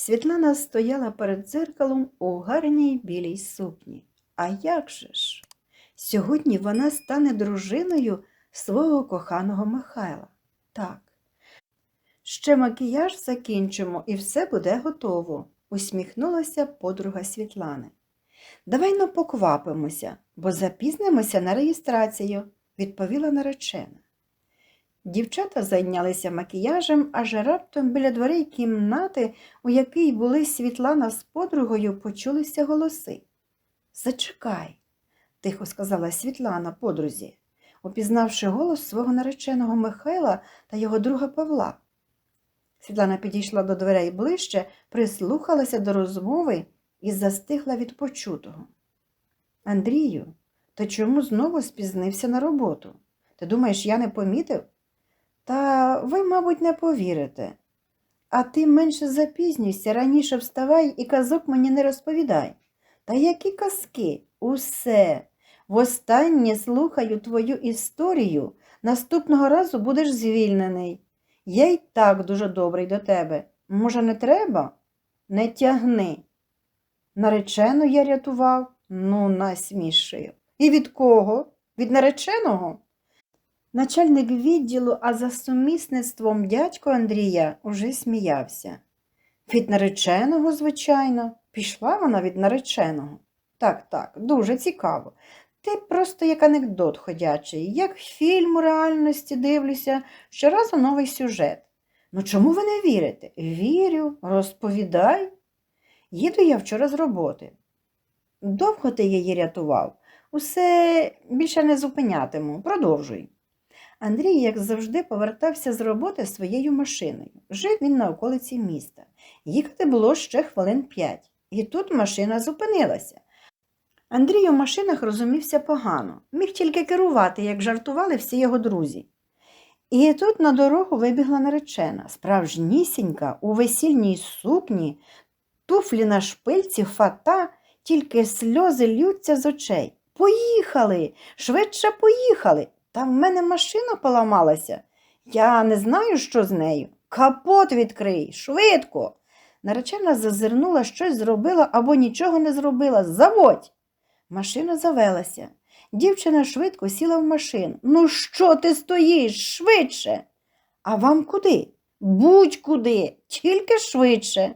Світлана стояла перед дзеркалом у гарній білій сукні. А як же ж? Сьогодні вона стане дружиною свого коханого Михайла. Так. Ще макіяж закінчимо і все буде готово, усміхнулася подруга Світлани. Давай но поквапимося, бо запізнимося на реєстрацію, відповіла наречена. Дівчата зайнялися макіяжем, аж раптом біля дверей кімнати, у якій були Світлана з подругою, почулися голоси. Зачекай, тихо сказала Світлана подрузі, опізнавши голос свого нареченого Михайла та його друга Павла. Світлана підійшла до дверей ближче, прислухалася до розмови і застигла від почутого. Андрію, ти чому знову спізнився на роботу? Ти думаєш, я не помітив? Та ви, мабуть, не повірите. А ти менше запізнюйся, раніше вставай і казок мені не розповідай. Та які казки? Усе. Востаннє слухаю твою історію, наступного разу будеш звільнений. Я й так дуже добрий до тебе. Може, не треба? Не тягни. Наречену я рятував? Ну, насмішив. І від кого? Від нареченого? Начальник відділу, а за сумісництвом дядько Андрія уже сміявся. Від нареченого, звичайно, пішла вона від нареченого. Так, так, дуже цікаво. Ти просто як анекдот ходячий, як фільм у реальності дивлюся, щоразу новий сюжет. Ну чому ви не вірите? Вірю, розповідай. Їду я вчора з роботи. Довго ти її рятував? Усе більше не зупинятиму. Продовжуй. Андрій, як завжди, повертався з роботи своєю машиною. Жив він на околиці міста. Їхати було ще хвилин п'ять. І тут машина зупинилася. Андрій у машинах розумівся погано, міг тільки керувати, як жартували всі його друзі. І тут на дорогу вибігла наречена, справжнісінька, у весільній сукні, туфлі на шпильці, фата, тільки сльози лються з очей. Поїхали, швидше поїхали. Та в мене машина поламалася. Я не знаю, що з нею. Капот відкрий, швидко. Наречена зазирнула, щось зробила або нічого не зробила. Заводь. Машина завелася. Дівчина швидко сіла в машину. Ну, що ти стоїш? Швидше. А вам куди? Будь-куди, тільки швидше.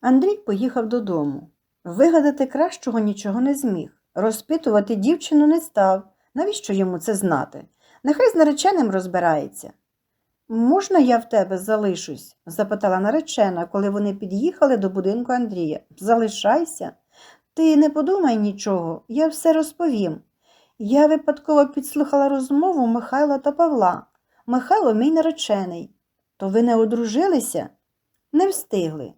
Андрій поїхав додому. Вигадати кращого нічого не зміг. Розпитувати дівчину не став. Навіщо йому це знати? Нехай з нареченим розбирається. Можна я в тебе залишусь? запитала наречена, коли вони під'їхали до будинку Андрія. Залишайся. Ти не подумай нічого, я все розповім. Я випадково підслухала розмову Михайла та Павла. Михайло мій наречений. То ви не одружилися? Не встигли.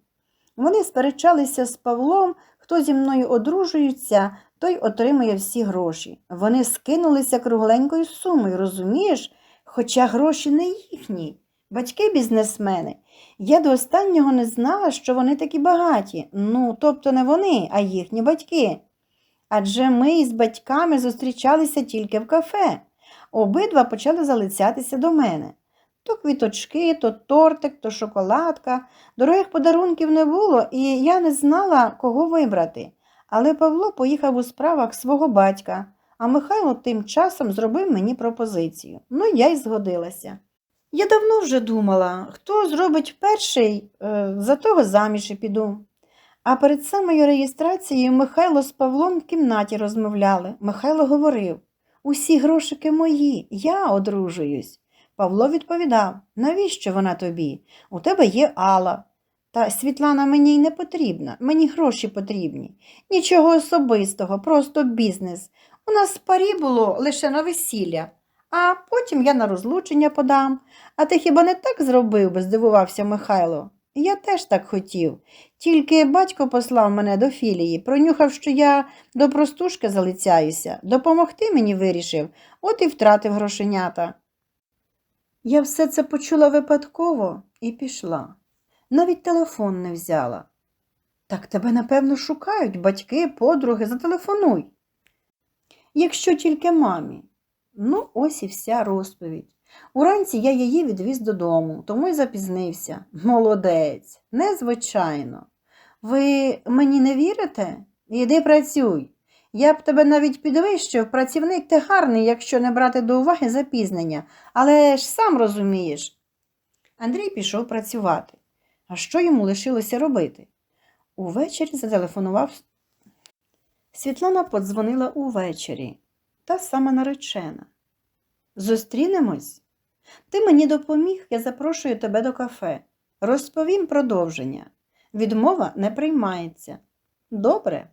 Вони сперечалися з Павлом, хто зі мною одружується, той отримує всі гроші. Вони скинулися кругленькою сумою, розумієш? Хоча гроші не їхні. Батьки бізнесмени. Я до останнього не знала, що вони такі багаті. Ну, тобто не вони, а їхні батьки. Адже ми із батьками зустрічалися тільки в кафе. Обидва почали залицятися до мене. То квіточки, то тортик, то шоколадка. Дорогих подарунків не було, і я не знала, кого вибрати. Але Павло поїхав у справах свого батька, а Михайло тим часом зробив мені пропозицію. Ну, я й згодилася. Я давно вже думала, хто зробить перший, е, за того заміж і піду. А перед самою реєстрацією Михайло з Павлом в кімнаті розмовляли. Михайло говорив усі грошики мої, я одружуюсь. Павло відповідав, навіщо вона тобі? У тебе є Алла. Та Світлана мені й не потрібна, мені гроші потрібні. Нічого особистого, просто бізнес. У нас в парі було лише на весілля, а потім я на розлучення подам. А ти хіба не так зробив би? здивувався Михайло. Я теж так хотів. Тільки батько послав мене до філії, пронюхав, що я до простушки залицяюся, допомогти мені вирішив, от і втратив грошенята. Я все це почула випадково і пішла. Навіть телефон не взяла. Так тебе, напевно, шукають батьки, подруги, зателефонуй. Якщо тільки мамі. Ну, ось і вся розповідь. Уранці я її відвіз додому, тому й запізнився. Молодець, незвичайно. Ви мені не вірите? Іди працюй. Я б тебе навіть підвищив, працівник ти гарний, якщо не брати до уваги запізнення, але ж сам розумієш. Андрій пішов працювати. А що йому лишилося робити? Увечері зателефонував. Світлана подзвонила увечері, та сама наречена. Зустрінемось? Ти мені допоміг, я запрошую тебе до кафе. Розповім продовження. Відмова не приймається. Добре.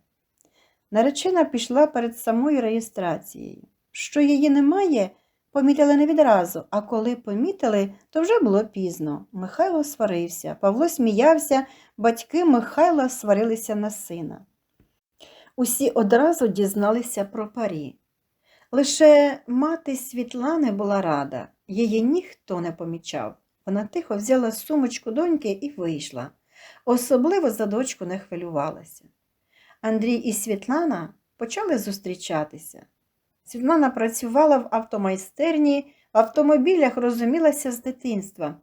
Наречена пішла перед самою реєстрацією. Що її немає, помітили не відразу, а коли помітили, то вже було пізно. Михайло сварився, Павло сміявся, батьки Михайла сварилися на сина. Усі одразу дізналися про парі. Лише мати Світлани була рада, її ніхто не помічав. Вона тихо взяла сумочку доньки і вийшла. Особливо за дочку не хвилювалася. Андрій і Світлана почали зустрічатися. Світлана працювала в автомайстерні, в автомобілях розумілася з дитинства.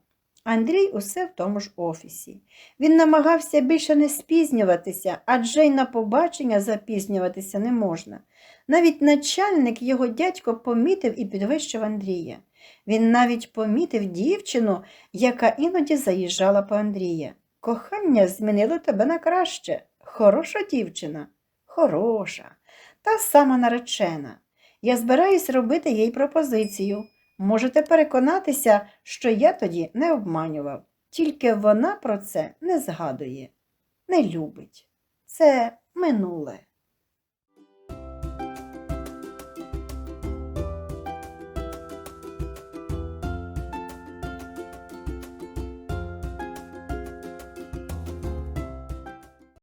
Андрій усе в тому ж офісі. Він намагався більше не спізнюватися, адже й на побачення запізнюватися не можна. Навіть начальник його дядько помітив і підвищив Андрія. Він навіть помітив дівчину, яка іноді заїжджала по Андрія. Кохання змінило тебе на краще. Хороша дівчина, хороша, та сама наречена. Я збираюсь робити їй пропозицію. Можете переконатися, що я тоді не обманював. Тільки вона про це не згадує, не любить. Це минуле.